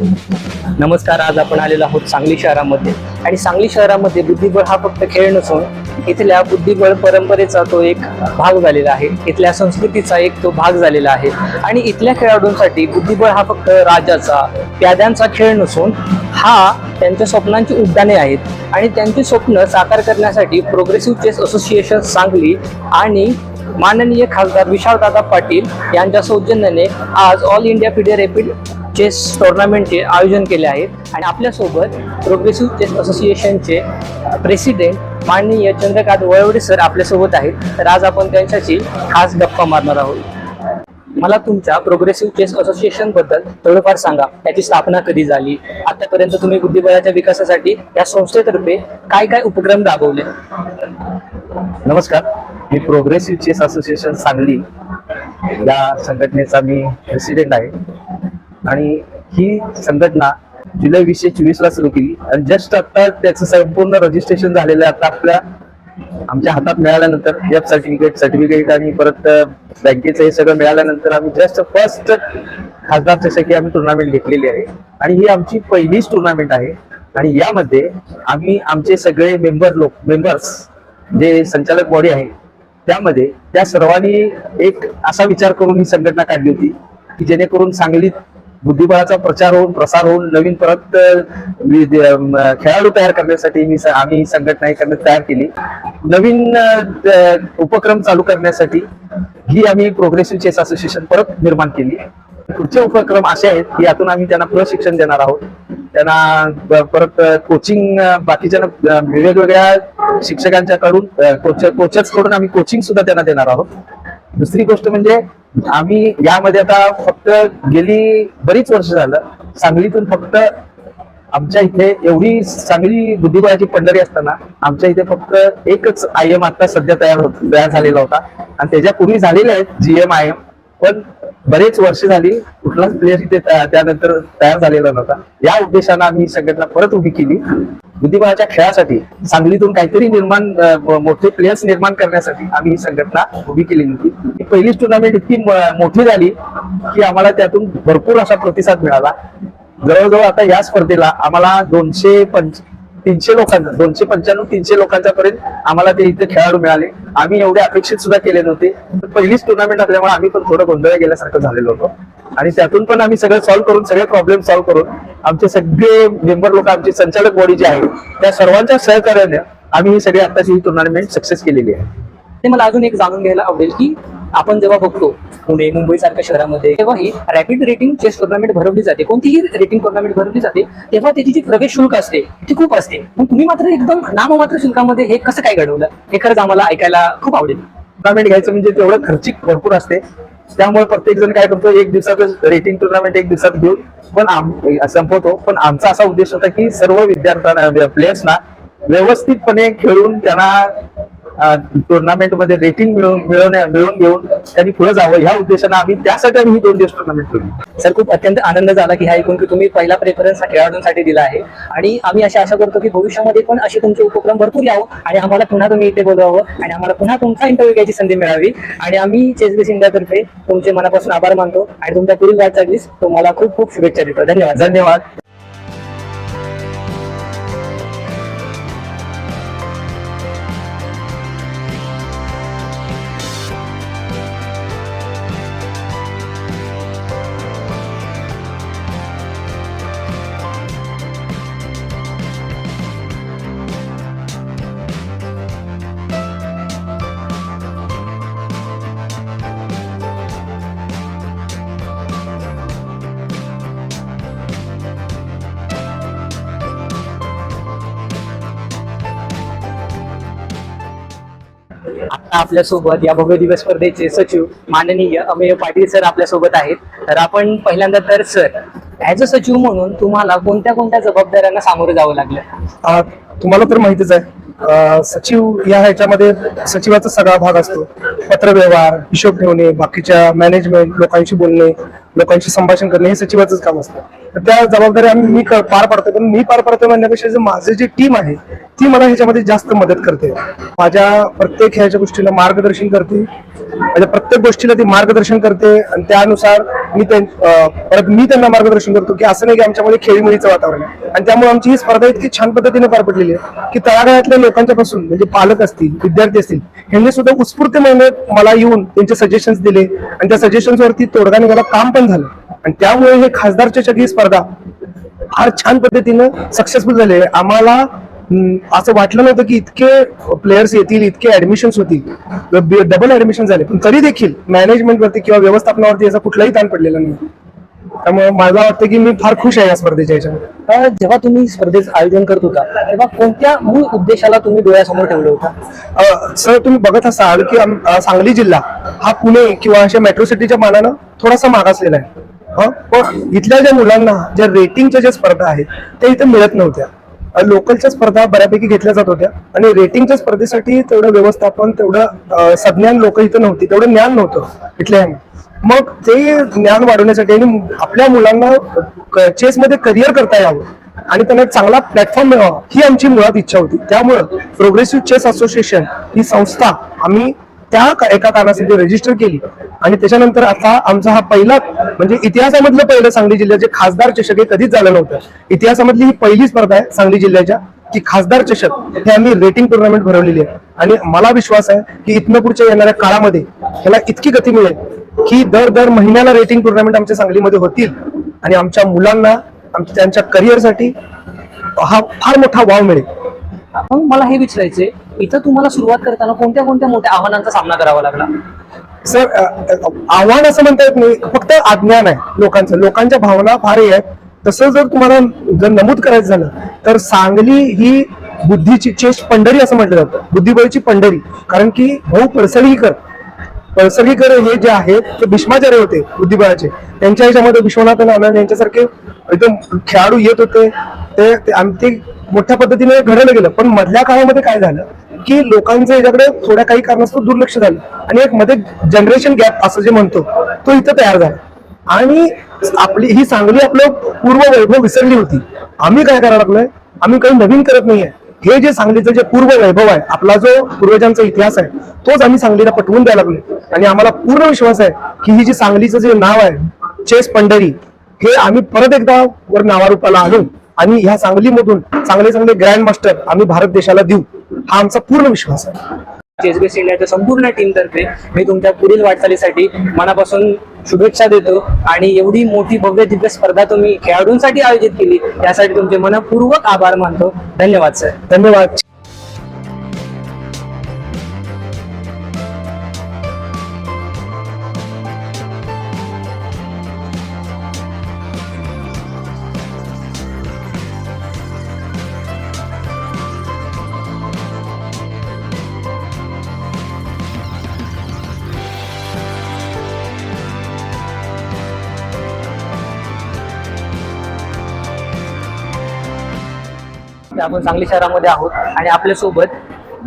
नमस्कार आज आपण आलेलो आहोत सांगली शहरामध्ये. आणि सांगली शहरामध्ये बुद्धिबळ हा फक्त खेळ नसून इथल्या बुद्धिबळ परंपरेचा तो एक भाग झालेला आहे. इथल्या संस्कृतीचा एक तो भाग झालेला आहे. आणि इथल्या खेळाडूंसाठी बुद्धिबळ हा फक्त राजाचा प्याद्यांचा खेळ नसून हा त्यांच्या स्वप्नांची उड्डाणे आहेत. आणि त्यांची स्वप्न साकार करण्यासाठी प्रोग्रेसिव्ह चेस असोसिएशन सांगली आणि माननीय खासदार विशालदादा पाटील यांच्या सौजन्याने आज all India FIDE rapid chess टोर्नामेंटचे आयोजन केले आहे आणि आपल्यासोबत प्रोग्रेसिव्ह चेस असोसिएशनचे प्रेसिडेंट माननीय चंद्रकांत वळवडे सर आपल्यासोबत आहेत. तर आज आपण त्यांच्याशी खास गप्पा मारणार आहोत. मला तुमच्या प्रोग्रेसिव्ह चेस असोसिएशनबद्दल थोडंफार सांगा. त्याची स्थापना कधी झाली? आतापर्यंत तुम्ही बुद्धिबळाच्या विकासासाठी या संस्थेतर्फे काय काय उपक्रम राबवले? नमस्कार. मी प्रोग्रेसिव्ह चेस असोसिएशन सांगली या संघटनेचा मी प्रेसिडेंट आहे. आणि ही संघटना जुलै वीसशे चोवीस ला सुरू केली. आणि जस्ट आता त्याचं संपूर्ण रजिस्ट्रेशन झालेलं आहे. आता आपल्या आमच्या हातात मिळाल्यानंतर एफ सर्टिफिकेट सर्टिफिकेट आणि परत बँकेचं हे सगळं मिळाल्यानंतर आम्ही जस्ट फर्स्ट खासदार चषकी आम्ही टुर्नामेंट घेतलेली आहे. आणि ही आमची पहिलीच टुर्नामेंट आहे. आणि यामध्ये आम्ही आमचे सगळे मेंबर लोक मेंबर्स जे संचालक बॉडी आहे त्यामध्ये त्या सर्वांनी एक असा विचार करून ही संघटना काढली होती की जेणेकरून सांगलीत बुद्धिबळाचा प्रचार होऊन प्रसार होऊन नवीन परत खेळाडू तयार करण्यासाठी मी आम्ही संघटना ही करण्यात तयार केली. नवीन उपक्रम चालू करण्यासाठी ही आम्ही प्रोग्रेसिव्ह चेस असोसिएशन परत निर्माण केली. पुढचे उपक्रम असे आहेत की यातून आम्ही त्यांना प्रशिक्षण देणार आहोत. त्यांना परत कोचिंग बाकीच्या वेगवेगळ्या शिक्षकांच्याकडून कोच कोचर्सकडून आम्ही कोचिंग सुद्धा त्यांना देणार आहोत. दुसरी गोष्ट म्हणजे आम्ही यामध्ये आता फक्त गेली बरीच वर्ष झालं सांगलीतून फक्त आमच्या इथे एवढी चांगली बुद्धिबळाची पंढरी असताना आमच्या इथे फक्त एकच आय एम आता सध्या तयार होत तयार झालेला होता. आणि त्याच्यापूर्वी झालेले आहेत जीएम आय एम पण बरेच वर्ष झाली कुठलाच प्लेअर इथे त्यानंतर तयार झालेला नव्हता. या उद्देशानं आम्ही संघटना परत उभी केली. बुद्धिबळाच्या खेळासाठी सांगलीतून काहीतरी निर्माण मोठे प्लेयर्स निर्माण करण्यासाठी आम्ही ही संघटना उभी केली होती. ही पहिलीच टुर्नामेंट इतकी मोठी झाली की आम्हाला त्यातून भरपूर असा प्रतिसाद मिळाला. जवळजवळ आता या स्पर्धेला आम्हाला दोनशे पंच तीनशे लोकांचा दोनशे पंच्याण्णव तीनशे लोकांच्या पर्यंत आम्हाला ते इथे खेळाडू मिळाले. आम्ही एवढे अपेक्षित सुद्धा केले नव्हते. पहिलीच टुर्नामेंट असल्यामुळे आम्ही पण थोडं गोंधळ गेल्यासारखं झालेलो होतो. आणि त्यातून पण आम्ही सगळं सॉल्व्ह करून सगळे प्रॉब्लेम सॉल्व्ह करून आमचे सगळे मेंबर लोक आमची संचालक बॉडी जी आहे त्या सर्वांच्या सहकार्याने आम्ही ही सगळी आताची ही टुर्नामेंट सक्सेस केलेली आहे. ते मला अजून एक जाणून घ्यायला आवडेल की आपण जेव्हा बघतो पुणे मुंबई सारख्या शहरामध्ये तेव्हा ही रॅपिड रेटिंग चेस टुर्नामेंट भरवली जाते. कोणतीही रेटिंग टुर्नामेंट भरवली जाते तेव्हा त्याची जी प्रवेश शुल्क असते ती खूप असते. मग तुम्ही मात्र एकदम नाममात्र शुल्कामध्ये हे कसं काय घडवलं? हे खरंच आम्हाला ऐकायला खूप आवडेल. टुर्नामेंट घ्यायचं म्हणजे तेवढं खर्चिक भरपूर असते. त्यामुळे प्रत्येक जण काय करतो एक दिवसातच रेटिंग टुर्नामेंट एक दिवसात घेऊन पण संपवतो. पण आमचा असा उद्देश होता की सर्व विद्यार्थ्यांना म्हणजे प्लेयर्सना व्यवस्थितपणे खेळून त्यांना टुर्नामेंटमध्ये रेटिंग मिळवून मिळवून घेऊन त्यांनी पुढे जावं. ह्या उद्देशाने आम्ही त्यासाठी आम्ही ही दोन दिवस टुर्नामेंट ठेवली सर खूप अत्यंत आनंद झाला की हा ऐकून की तुम्ही पहिला प्रेफरन्स खेळाडूंसाठी दिला आहे. आणि आम्ही अशी आशा करतो की भविष्यामध्ये पण असे तुमचे उपक्रम भरपूर यावं आणि आम्हाला पुन्हा तुम्ही इथे बोलवावं आणि आम्हाला पुन्हा तुमचा इंटरव्ह्यू घ्यायची संधी मिळावी. आणि आम्ही चेसबेस इंडियातर्फे तुमचे मनापासून आभार मानतो आणि तुमच्या पुढील वाटचालीस तुम्हाला खूप खूप शुभेच्छा देतो. धन्यवाद. धन्यवाद. आपल्यासोबत या भव्य दिवस स्पर्धेचे सचिव माननीय अमेय पाटील सर आपल्यासोबत आहेत. तर आपण पहिल्यांदा तर सर ऍज अ सचिव म्हणून तुम्हाला कोणत्या कोणत्या जबाबदाऱ्यांना सामोरं जावं लागलं? तुम्हाला तर माहितीच आहे सचिव या ह्याच्यामध्ये सचिवाचा सगळा भाग असतो. पत्रव्यवहार हिशोब ठेवणे बाकीच्या मॅनेजमेंट लोकांशी बोलणे लोकांशी संभाषण करणे हे सचिवाचंच काम असतं. तर त्या जबाबदाऱ्या आम्ही मी क- पार पाडतो पण मी पार पाडतो म्हणण्यापेक्षा जे माझे जे टीम आहे ती मला ह्याच्यामध्ये जास्त मदत करते. माझ्या प्रत्येक ह्याच्या गोष्टीला मार्गदर्शन करते. म्हणजे प्रत्येक गोष्टीला ती मार्गदर्शन करते आणि त्यानुसार मी परत मी त्यांना मार्गदर्शन करतो की असं नाही की आमच्यामध्ये खेळीमेळीचं वातावरण आहे. आणि त्यामुळे आमची ही स्पर्धा इतकी छान पद्धतीने पार पडलेली आहे की तळागाळातल्या लोकांच्या पासून म्हणजे पालक असतील विद्यार्थी असतील ह्यांनी सुद्धा उत्स्फूर्त मेहनत मला येऊन त्यांचे सजेशन्स दिले. आणि त्या सजेशन्स वरती तोडगा निघाला काम पण झालं. आणि त्यामुळे हे खासदारच्या चषक ही स्पर्धा फार छान पद्धतीनं सक्सेसफुल झाले आम्हाला असं वाटलं नव्हतं की इतके प्लेयर्स येतील इतके ऍडमिशन्स होतील. डबल ऍडमिशन झाले. पण तरी देखील मॅनेजमेंट वरती किंवा व्यवस्थापनावरती याचा कुठलाही ताण पडलेला नाही. त्यामुळे मला वाटतं की मी फार खुश आहे या स्पर्धेच्या याच्यामध्ये. जेव्हा तुम्ही स्पर्धेचं आयोजन करत होता तेव्हा कोणत्या मूळ उद्देशाला तुम्ही डोळ्यासमोर ठेवलं होतं? सर तुम्ही बघत असाल की सांगली जिल्हा हा पुणे किंवा अशा मेट्रो सिटीच्या मानानं थोडासा मागासलेला आहे. हं? पण इथल्या ज्या मुलांना ज्या रेटिंगच्या ज्या स्पर्धा आहेत त्या इथे मिळत नव्हत्या. लोकलच्या स्पर्धा बऱ्यापैकी घेतल्या जात होत्या. आणि रेटिंगच्या स्पर्धेसाठी तेवढं व्यवस्थापन तेवढं संज्ञान सज्ञान लोक इथं नव्हती तेवढं ज्ञान नव्हतं इथल्या मग ते ज्ञान वाढवण्यासाठी आणि आपल्या मुलांना चेसमध्ये करिअर करता यावं आणि त्यांना एक चांगला प्लॅटफॉर्म मिळावा ही आमची मुळात इच्छा होती. त्यामुळं प्रोग्रेसिव्ह चेस असोसिएशन ही संस्था आम्ही त्या एका कारणासाठी रजिस्टर केली. आणि त्याच्यानंतर आता आमचा हा पहिला म्हणजे इतिहासामधलं पहिलं सांगली जिल्ह्याचे खासदार चषक हे कधीच झालं नव्हतं. इतिहासामधली ही पहिली स्पर्धा आहे सांगली जिल्ह्याच्या की खासदार चषक हे आम्ही रेटिंग टुर्नामेंट भरवलेली आहे. आणि मला विश्वास आहे की इथनं पुढच्या येणाऱ्या काळामध्ये याला इतकी गती मिळेल की दर दर महिन्याला रेटिंग टुर्नामेंट आमच्या सांगलीमध्ये होतील. आणि आमच्या मुलांना आमच्या त्यांच्या करिअरसाठी हा फार मोठा वाव मिळेल. मग मला हे विचारायचंय इथं तुम्हाला सुरुवात करताना कोणत्या कोणत्या मोठ्या आव्हानांचा सामना करावा लागला? सर आव्हान असं म्हणता येत नाही फक्त अज्ञान आहे लोकांचं. लोकांच्या भावना फार आहेत. तसं जर तुम्हाला जर नमूद करायचं झालं तर सांगली ही बुद्धीची चेस्ट पंढरी असं म्हटलं जातं. बुद्धिबळीची पंढरी. कारण की भाऊ पळसळीकर पळसळीकर हे जे आहेत ते भीष्माचार्य होते बुद्धिबळाचे. त्यांच्या ह्याच्यामध्ये विश्वनाथ आनंद यांच्यासारखे एकदम खेळाडू येत होते. ते आमचे ते मोठ्या पद्धतीने घडवलं गेलं. पण मधल्या काळामध्ये काय झालं? की लोकांचं याच्याकडे थोड्या काही कारणास्तव दुर्लक्ष झालं. आणि एक मध्ये जनरेशन गॅप असं जे म्हणतो तो इथं तयार झाला. आणि आपली ही सांगली आपलं पूर्व वैभव विसरली होती. आम्ही काय करायला लागलोय? आम्ही काही नवीन करत नाहीये. हे जे सांगलीचं जे पूर्व वैभव आहे आपला जो पूर्वजांचा इतिहास आहे तोच आम्ही सांगलीला पटवून द्यायला लागलोय. आणि आम्हाला पूर्ण विश्वास आहे की ही जी सांगलीचं जे नाव आहे चेस पंढरी हे आम्ही परत एकदा वर नावारूपाला आणून आणि ह्या सांगलीमधून चांगले चांगले ग्रँड मास्टर आम्ही भारत देशाला देऊ. हा आमचा पूर्ण विश्वास आहे. चेसबेस इंडियाच्या संपूर्ण टीम तर्फे मी तुमच्या पुढील वाटचालीसाठी मनापासून शुभेच्छा देतो आणि एवढी मोठी भव्य दिव्य स्पर्धा तुम्ही खेळाडूंसाठी आयोजित केली यासाठी तुमचे मनपूर्वक आभार मानतो. धन्यवाद सर. धन्यवाद. आपण सांगली शहरामध्ये आहोत. आणि आपल्यासोबत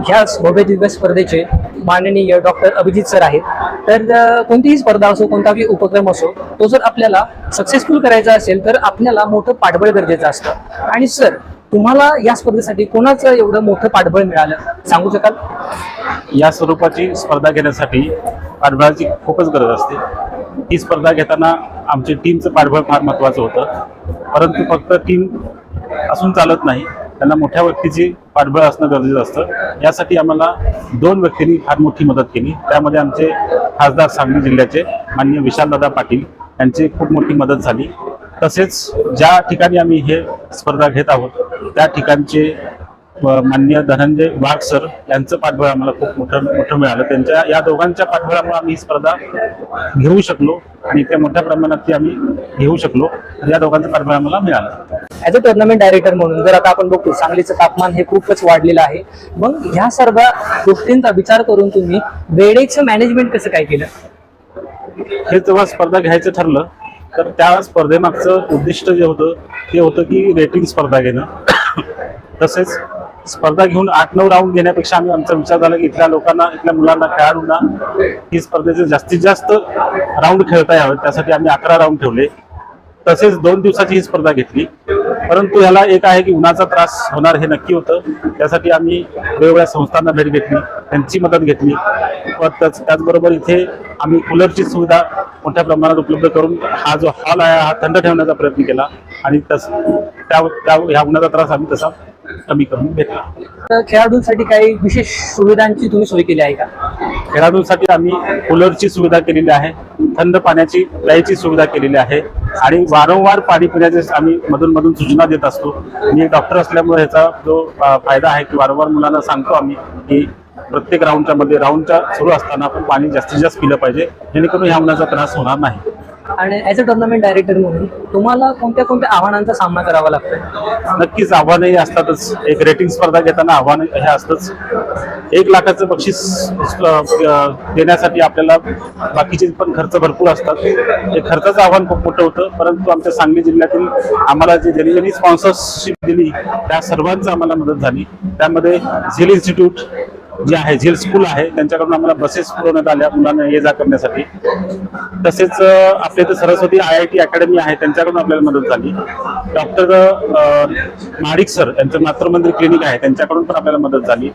ह्या भव्य दिव्य स्पर्धेचे माननीय डॉक्टर अभिजित सर आहेत. तर कोणतीही स्पर्धा असो कोणताही उपक्रम असो तो जर आपल्याला सक्सेसफुल करायचा असेल तर आपल्याला मोठं पाठबळ गरजेचं असतं. आणि सर तुम्हाला या स्पर्धेसाठी कोणाचं एवढं मोठं पाठबळ मिळालं? सांगू शकाल? या स्वरूपाची स्पर्धा घेण्यासाठी पाठबळाची खूपच गरज असते. ही स्पर्धा घेताना आमच्या टीमचं पाठबळ फार महत्त्वाचं होतं. परंतु फक्त टीम असून चालत नाही. त्यांना मोठ्या व्यक्तीची पाठबळ असणं गरजेचं असतं. यासाठी आम्हाला दोन व्यक्तींनी फार मोठी मदत केली. त्यामध्ये आमचे खासदार सांगली जिल्ह्याचे माननीय विशालदादा पाटील यांची खूप मोठी मदत झाली. तसेच ज्या ठिकाणी आम्ही हे स्पर्धा घेत आहोत त्या ठिकाणचे माननीय धनंजय वाघ सर यांचं पाठबळ आम्हाला खूप मोठं मोठं मिळालं. त्यांच्या या दोघांच्या पाठबळामुळे आम्ही ही स्पर्धा घेऊ शकलो आणि त्या मोठ्या प्रमाणात ती आम्ही घेऊ शकलो. या दोघांचं पाठबळ आम्हाला मिळालं. ऍज अ टुर्नामेंट डायरेक्टर म्हणून जर आता आपण बघतो सांगलीचं तापमान हे खूपच वाढलेलं आहे. मग ह्या सर्व गोष्टींचा विचार करून तुम्ही वेळेचं मॅनेजमेंट कसं काय केलं? हे जेव्हा स्पर्धा घ्यायचं ठरलं तर त्या स्पर्धेमागचं उद्दिष्ट जे होतं ते होतं की रेटिंग स्पर्धा घेणं. तसेच स्पर्धा घेऊन आठ नऊ राऊंड घेण्यापेक्षा आम्ही आमचा विचार झाला की इथल्या लोकांना इथल्या मुलांना खेळाडूंना ही स्पर्धेचे जास्तीत जास्त राऊंड खेळता यावेत. त्यासाठी आम्ही अकरा राऊंड ठेवले. तसेच दोन दिवसाची ही स्पर्धा घेतली. परंतु ह्याला एक आहे की उन्हाचा त्रास होणार हे नक्की होतं. त्यासाठी आम्ही वेगवेगळ्या संस्थांना भेट घेतली त्यांची मदत घेतली. व त्याच त्याचबरोबर इथे आम्ही कूलरची सुविधा मोठ्या प्रमाणात उपलब्ध करून हा जो हॉल आहे हा थंड ठेवण्याचा प्रयत्न केला. आणि तस त्या त्या ह्या उन्हाचा त्रास आम्ही तसा कमी करून घेतला. तर खेळाडूंसाठी काही विशेष सुविधांची तुम्ही सोय केली आहे का? खेळाडूंसाठी आम्ही कूलरची सुविधा केलेली आहे थंड पाण्याची प्यायची सुविधा केलेली आहे आणि वारंवार पाणी पिण्याचे आम्ही मधून मधून सूचना देत असतो. मी डॉक्टर असल्यामुळे ह्याचा जो फायदा आहे की वारंवार मुलांना सांगतो आम्ही की प्रत्येक राऊंडच्या मध्ये राऊंडच्या सुरू असताना आपण पाणी जास्तीत जास्त पिलं पाहिजे जेणेकरून ह्या उन्हाचा त्रास होणार नाही. आणि ॲज अ टुर्नामेंट डायरेक्टर म्हणून तुम्हाला कोणत्या कोणत्या आव्हानांचा सामना करावा लागतो नक्कीच आव्हानही असतातच. एक रेटिंग स्पर्धा घेताना आव्हान हे असतंच. एक लाखाचं बक्षीस देण्यासाठी आपल्याला बाकीचे पण खर्च भरपूर असतात. हे खर्चाचं आव्हान खूप मोठं होतं परंतु आमच्या सांगली जिल्ह्यातील आम्हाला जे ज्यांनी ज्यांनी स्पॉन्सरशिप दिली त्या सर्वांचं आम्हाला मदत झाली. त्यामध्ये झेल इन्स्टिट्यूट जे आहे झेल स्कूल आहे त्यांच्याकडून आम्हाला बसेस पुरवण्यात आल्या मुलांना ये जा करण्यासाठी. तसेच आपल्या इथे Saraswati I I T academy आहे त्यांच्याकडून आपल्याला मदत झाली. डॉक्टर महाडिक सर यांचं मातृमंदिर क्लिनिक आहे त्यांच्याकडून पण आपल्याला मदत झाली.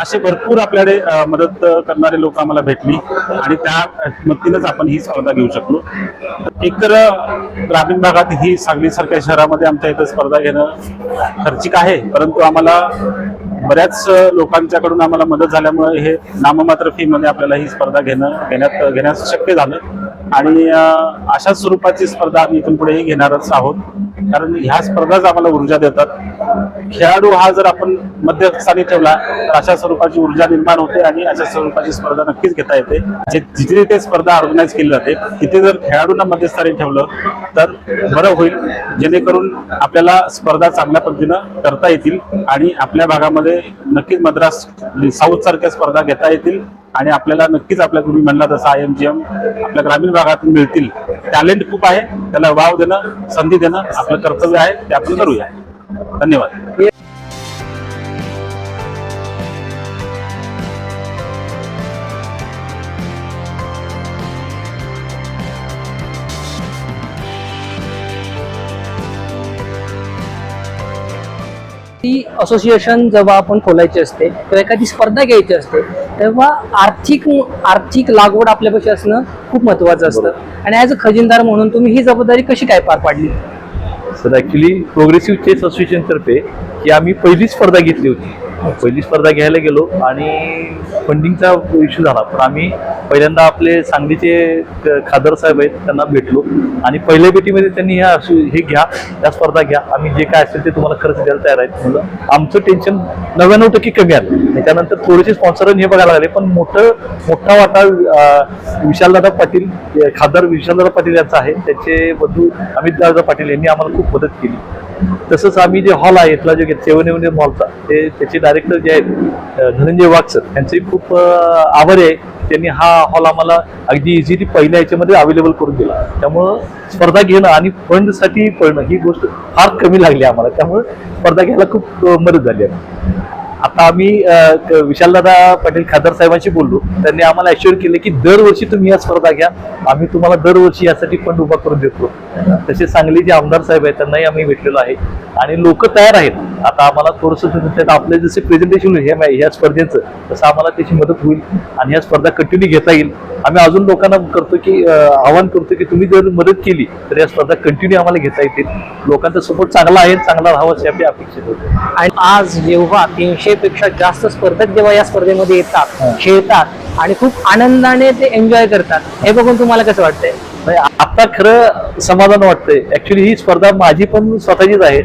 असे भरपूर आपल्याकडे मदत करणारे लोक आम्हाला भेटली आणि त्या मदतीनंच आपण ही स्पर्धा घेऊ शकलो. एकतर ग्रामीण भागात ही सांगलीसारख्या शहरामध्ये आमच्या इथं स्पर्धा घेणं खर्चिक आहे परंतु आम्हाला बऱ्याच लोकांच्याकडून आम्हाला मदत झाल्यामुळे हे नाममात्र फीमध्ये आपल्याला ही स्पर्धा घेणं घेण्यात घेण्यास शक्य झालं. आणि अशाच स्वरूपाची स्पर्धा आम्ही इथून पुढेही घेणारच आहोत. कारण ह्या स्पर्धाच आम्हाला ऊर्जा देतात. खेळाडू हा जर आपण मध्यस्थानी ठेवला तर अशा स्वरूपाची ऊर्जा निर्माण होते आणि अशा स्वरूपाची स्पर्धा नक्कीच घेता येते. जे जिथे ते स्पर्धा ऑर्गनाईज केली जाते तिथे जर खेळाडूंना मध्यस्थानी ठेवलं तर बरं होईल. जेणेकरून आपल्याला स्पर्धा चांगल्या पद्धतीनं करता येतील आणि आपल्या भागामध्ये नक्कीच मद्रास साऊथ सारख्या स्पर्धा घेता येतील आणि आपल्याला नक्कीच आपल्या तुम्ही म्हणला तसं आय एम जी एम आपल्या ग्रामीण भागातून मिळतील. टॅलेंट खूप आहे त्याला वाव देणं संधी देणं आपलं कर्तव्य आहे ते आपण करूया. धन्यवाद. ती असोसिएशन जेव्हा आपण खोलायची असते किंवा एखादी स्पर्धा घ्यायची असते तेव्हा आर्थिक आर्थिक लागवड आपल्यापाशी असणं खूप महत्वाचं असतं. आणि ॲज अ खजिनदार म्हणून तुम्ही ही जबाबदारी कशी काय पार पाडली? सर ॲक्च्युली प्रोग्रेसिव्ह चेस असोसिएशनतर्फे ही आम्ही पहिली स्पर्धा घेतली होती. पहिली स्पर्धा घ्यायला गेलो आणि फंडिंगचा इश्यू झाला. पण आम्ही पहिल्यांदा आपले सांगलीचे खादर साहेब आहेत त्यांना भेटलो. आणि पहिल्या भेटीमध्ये त्यांनी ह्या हे घ्या त्या स्पर्धा घ्या. आम्ही जे काय असेल ते तुम्हाला खर्च द्यायला तयार आहेत म्हणलं आमचं टेन्शन नव्याण्णव टक्के कमी आलं. त्याच्यानंतर थोडेसे स्पॉन्सर हे बघायला लागले पण मोठं मोठा वाटा विशालदादा पाटील अं, खासदार विशालदादा पाटील यांचा आहे. त्याचे बंधू अमितदादा पाटील यांनी आम्हाला खूप मदत केली. तसंच आम्ही जे हॉल आहे इथला जो सेवन मॉलचा ते त्याचे डायरेक्टर जे आहेत धनंजय वाघ सर यांचे खूप अं, आभारी आहे. त्यांनी हा हॉल आम्हाला अगदी इझिली पहिल्या याच्यामध्ये अवेलेबल करून दिला. त्यामुळं स्पर्धा घेणं आणि फंडसाठी पळणं ही गोष्ट फार कमी लागली आम्हाला. त्यामुळे स्पर्धा घ्यायला खूप मदत झाली आहे आता आम्ही विशालदादा पाटील खासदार साहेबांशी बोललो. त्यांनी आम्हाला अश्युअर केले की दरवर्षी तुम्ही या स्पर्धा घ्या. आम्ही तुम्हाला दरवर्षी यासाठी फंड उभा करून देतो. तसे सांगली जे आमदार साहेब आहेत त्यांनाही आम्ही भेटलेलो आहे. आणि लोक तयार आहेत. आता आम्हाला थोडंसं आपले जसे प्रेझेंटेशन हे मा- ह्या स्पर्धेचं तसं आम्हाला त्याची मदत होईल आणि ह्या स्पर्धा कंटिन्यू घेता येईल. आम्ही अजून लोकांना करतो की आवाहन करतो की तुम्ही जर मदत केली तर या स्पर्धा कंटिन्यू आम्हाला घेता येतील. लोकांचा सपोर्ट चांगला आहे चांगला राहावा अशी आपली अपेक्षित होते आणि आज जेव्हा तीनशे पेक्षा जास्त स्पर्धक जेव्हा या स्पर्धेमध्ये येतात खेळतात आणि खूप आनंदाने ते एन्जॉय करतात हे बघून तुम्हाला कसं वाटतंय? नाही आता खरं समाधान वाटतंय. ऍक्च्युली ही स्पर्धा माझी पण स्वतःचीच आहे.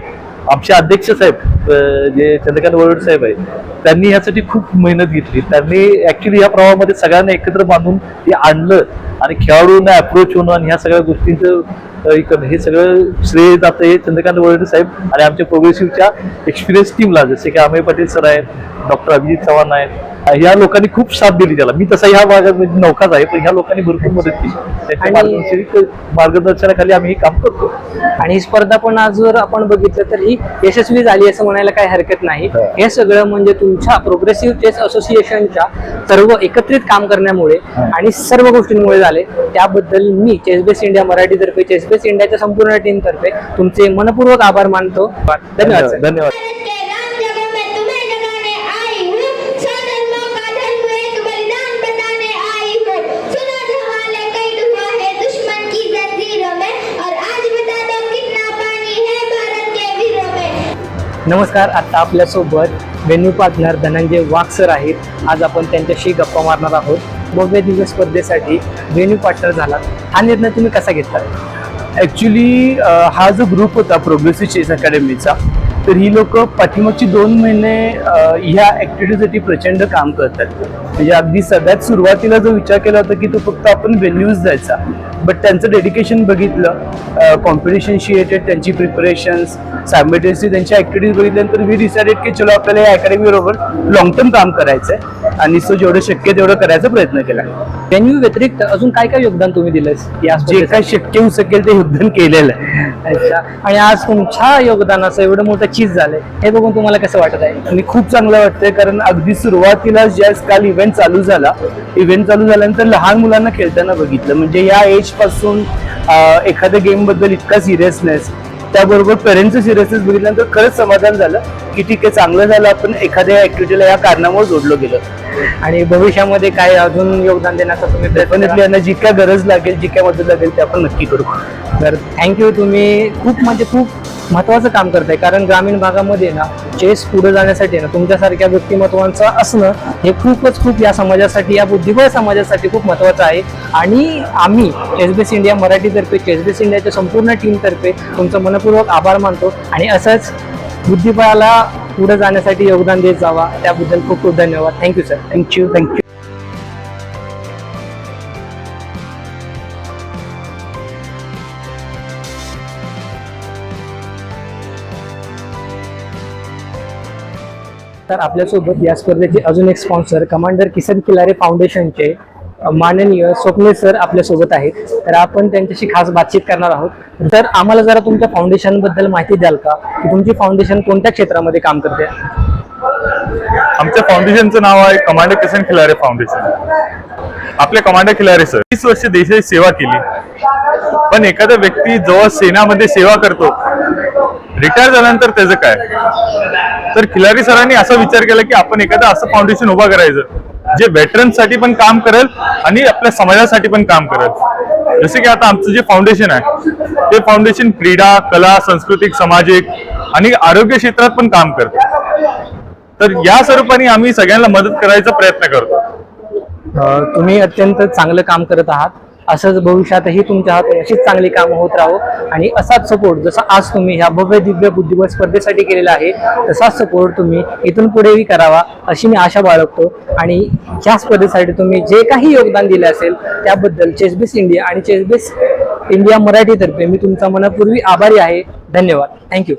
आमचे अध्यक्ष साहेब जे चंद्रकांत वरवड साहेब आहेत त्यांनी यासाठी खूप मेहनत घेतली. त्यांनी ऍक्च्युली या प्रवाहामध्ये सगळ्यांना एकत्र बांधून हे आणलं. आणि खेळाडूंना अप्रोच होणं आणि ह्या सगळ्या गोष्टींचं हे सगळं श्रेय जातं हे चंद्रकांत वरवडे साहेब आणि आमच्या प्रोग्रेसिव्हच्या एक्सपिरियन्स टीमला जसे की अमय पाटील सर आहेत डॉक्टर अभिजित चव्हाण आहेत. ह्या लोकांनी खूप साथ दिली त्याला. मी तसा ह्या भागामध्ये नौकाच आहे पण ह्या लोकांनी भरपूर मदत केली. त्यांच्या मार्गदर्शनाखाली आम्ही हे काम करतो. आणि ही स्पर्धा पण आज जर आपण बघितलं तर ही यशस्वी झाली असं म्हणायला काही हरकत नाही. हा. हे सगळं म्हणजे तुमच्या प्रोग्रेसिव्ह चेस असोसिएशनच्या सर्व एकत्रित काम करण्यामुळे आणि सर्व गोष्टींमुळे झाले. त्याबद्दल मी चेसबेस इंडिया मराठीतर्फे चेसबेस इंडियाच्या संपूर्ण टीम तर्फे तुमचे मनपूर्वक आभार मानतो. धन्यवाद धन्यवाद. नमस्कार आता आपल्यासोबत venue partner Dhananjay Wagh sir आहेत. आज आपण त्यांच्याशी गप्पा मारणार आहोत. भव्य दिव्य स्पर्धेसाठी वेन्यू पार्टनर झाला. हा निर्णय तुम्ही कसा घेतला? ॲक्च्युली हा जो ग्रुप होता प्रोग्रेसिव्ह चेस अकॅडमीचा तर ही लोक पाठीमागची दोन महिने ह्या ॲक्टिव्हिटीसाठी प्रचंड काम करतात. म्हणजे अगदी सगळ्यात सुरुवातीला जो विचार केला होता की तो फक्त आपण वेन्यूज द्यायचा बट त्यांचं डेडिकेशन बघितलं कॉम्पिटिशनशी रिलेटेड त्यांची प्रिपरेशन्स सायमेटियसली त्यांच्या ऍक्टिव्हिटीज बघितल्यानंतर वी डिसाइडेड की चलो आपल्याला या अकॅडमी बरोबर लॉंग टर्म काम करायचं आहे आणि सो जेवढं शक्य तेवढं करायचा प्रयत्न केला. वेन्यू व्यतिरिक्त अजून काय काय योगदान तुम्ही दिलं या जे? काय शक्य होऊ शकेल ते योगदान केलेलं आहे. अच्छा. आणि आज तुमच्या योगदानाचं एवढं मोठं चीज झालंय हे बघून तुम्हाला कसं वाटत आहे? आणि खूप चांगलं वाटतंय कारण अगदी सुरुवातीला ज्या काल इव्हेंट चालू झाला इव्हेंट चालू झाल्यानंतर लहान मुलांना खेळताना बघितलं. म्हणजे या एजपासून एखाद्या गेमबद्दल इतका सिरियसनेस त्याबरोबर पेरेंटचं सिरियसनेस बघितल्यानंतर खरंच समाधान झालं. की ठीक आहे चांगलं झालं आपण एखाद्या ऍक्टिव्हिटीला या कारणामुळे जोडलो गेलो. आणि भविष्यामध्ये काय अजून योगदान देण्याचा तुम्ही प्रयत्न डेफिनेटली? यांना जी काय गरज लागेल जी काय मदत लागेल ते आपण नक्की करू. तर थँक्यू तुम्ही खूप म्हणजे खूप महत्वाचं काम करताय. कारण ग्रामीण भागामध्ये ना चेस पुढे जाण्यासाठी ना तुमच्यासारख्या व्यक्तिमत्वांचं असणं हे खूपच खूप या समाजासाठी या बुद्धिबळ समाजासाठी खूप महत्वाचं आहे. आणि आम्ही चेसबेस इंडिया मराठीतर्फे चेसबेस इंडियाच्या संपूर्ण टीमतर्फे तुमचं मनपूर्वक आभार मानतो. आणि असंच बुद्धिबळाला पुढे जाण्यासाठी योगदान देत जावा. त्याबद्दल खूप खूप धन्यवाद. थँक्यू सर थँक्यू थँक्यू तर आपल्यासोबत या स्पर्धेचे अजून एक स्पॉन्सर कमांडर किसन किल्लारे फाउंडेशनचे माननीय स्वप्ने सर आपल्यासोबत आहेत. तर आपण त्यांच्याशी खास बातचीत करणार आहोत. तर आम्हाला जरा तुमच्या फाउंडेशनबद्दल माहिती द्याल का? की तुमची फाउंडेशन कोणत्या क्षेत्रामध्ये काम करते? आमच्या फाउंडेशनचं नाव आहे कमांडर किसन खिलारे फाउंडेशन आपले कमांडर खिलारे सर वीस वर्ष देशाची सेवा केली. पण एखादा व्यक्ती जेव्हा सेनामध्ये सेवा करतो रिटायर झाल्यानंतर त्याचं काय? तर खिलारी सरांनी असा विचार केला की आपण एखादं असं फाउंडेशन उभा करायचं. जे veterans साठी पण काम करेल आणि आपल्या समाजासाठी पण काम करेल. जसे की आता आमचं जे फाउंडेशन आहे ते फाउंडेशन क्रीडा कला सांस्कृतिक सामाजिक आणि आरोग्य क्षेत्रात पण काम करतं. तर या स्वरूपाने आम्ही सगळ्यांना मदत करायचा प्रयत्न करतो. तुम्ही अत्यंत चांगलं काम करत आहात. असंच भविष्यातही तुमच्या हातून अशीच चांगली कामं होत राहो. आणि असाच सपोर्ट जसा आज तुम्ही ह्या भव्य दिव्य बुद्धिबळ स्पर्धेसाठी केलेला आहे तसाच सपोर्ट तुम्ही इथून पुढेही करावा अशी मी आशा बाळगतो. आणि ह्या स्पर्धेसाठी तुम्ही जे काही योगदान दिले असेल त्याबद्दल चेसबेस इंडिया आणि चेसबेस इंडिया मराठीतर्फे मी तुमचा मनापूर्वी आभारी आहे. धन्यवाद. थँक्यू